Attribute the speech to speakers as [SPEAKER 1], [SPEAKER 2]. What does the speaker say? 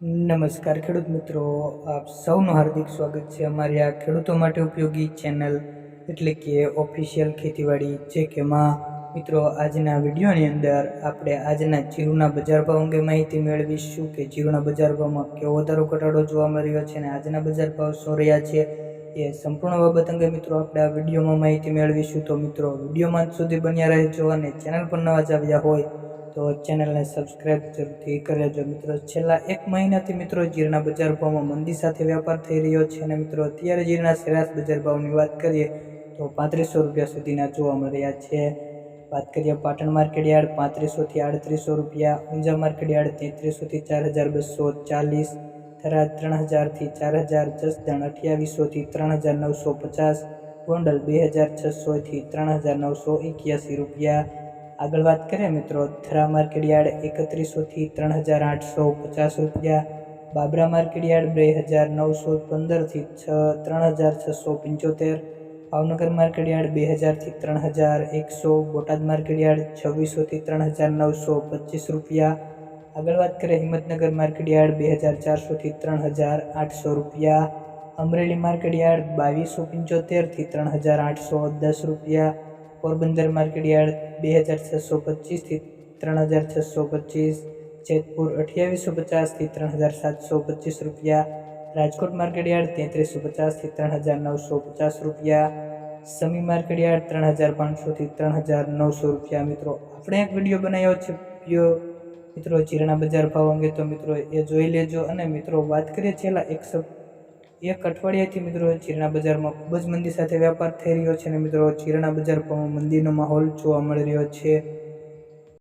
[SPEAKER 1] નમસ્કાર ખેડૂત મિત્રો, આપ સૌનું હાર્દિક સ્વાગત છે અમારી આ ખેડૂતો માટે ઉપયોગી ચેનલ એટલે કે ઓફિશિયલ ખેતીવાડી જે કે માં. મિત્રો, આજના વિડીયોની અંદર આપણે આજના જીરુના બજાર ભાવ અંગે માહિતી મેળવીશું કે જીરુના બજાર ભાવમાં કેવો વધારો ઘટાડો જોવા મળી રહ્યો છે અને આજના બજાર ભાવ શું રહ્યા છે એ સંપૂર્ણ બાબત અંગે મિત્રો આપણે આ વિડીયોમાં માહિતી મેળવીશું. તો મિત્રો વિડીયોમાં જ સુધી બન્યા રહેજો અને ચેનલ પર નવા જ આવ્યા હોય તો ચેનલને સબસ્ક્રાઇબ જરૂરથી કરી મિત્રો. છેલ્લા એક મહિનાથી મિત્રો જીરના બજાર ભાવમાં મંદી સાથે વેપાર થઈ રહ્યો છે અને મિત્રો અત્યારે જીરના સરેરાશ બજાર ભાવની વાત કરીએ તો પાંત્રીસો રૂપિયા સુધીના જોવા મળી રહ્યા છે. વાત કરીએ પાટણ માર્કેટ યાર્ડ પાંત્રીસોથી આડત્રીસો રૂપિયા, ઊંઝા માર્કેટ યાર્ડ તેત્રીસોથી ચાર હજાર બસો ચાલીસ, થરાદ ત્રણ હજારથી ચાર હજાર જસદણ અઠ્યાવીસોથી ત્રણ હજાર નવસો પચાસ, ગોંડલ બે હજાર છસોથી ત્રણ હજાર નવસો એક્યાસી રૂપિયા આગળ વાત કરીએ મિત્રો, થરા માર્કેટ યાર્ડ એકત્રીસોથી ત્રણ હજાર આઠસો પચાસ રૂપિયા, બાબરા માર્કેટ યાર્ડ બે હજાર નવસો પંદરથી છ ત્રણ હજાર છસો પંચોતેર, ભાવનગર માર્કેટ યાર્ડ બે હજારથી ત્રણ હજાર એકસો, બોટાદ માર્કેટ યાર્ડ છવ્વીસોથી ત્રણ હજાર નવસો પચીસ રૂપિયા. આગળ વાત કરીએ હિંમતનગર માર્કેટ યાર્ડ બે હજાર ચારસોથી ત્રણ હજાર આઠસો રૂપિયા. અમરેલી માર્કેટ યાર્ડ બાવીસો પંચોતેરથી ત્રણ હજાર આઠસો દસ રૂપિયા. પોરબંદર માર્કેટ યાર્ડ બે હજાર છસો પચીસથી ત્રણ હજાર છસો પચીસ, જેતપુર અઠ્યાવીસો પચાસથી ત્રણ હજાર સાતસો પચીસ રૂપિયા, રાજકોટ માર્કેટ યાર્ડ તેત્રીસો પચાસથી ત્રણ હજાર નવસો પચાસ રૂપિયા, સમી માર્કેટ યાર્ડ ત્રણ હજાર પાંચસોથી ત્રણ હજાર નવસો રૂપિયા. મિત્રો, આપણે એક વીડિયો બનાવ્યો છે મિત્રો જીરાના બજાર ભાવ અંગે. તો મિત્રો, એ જોઈ લેજો અને મિત્રો, વાત કરીએ છેલ્લા એક સપ એક અઠવાડિયાથી મિત્રો ચીરણા બજારમાં ખૂબ જ મંદી સાથે વેપાર થઈ રહ્યો છે અને મિત્રો ચીરણા બજાર પર મંદીનો માહોલ જોવા મળી રહ્યો છે.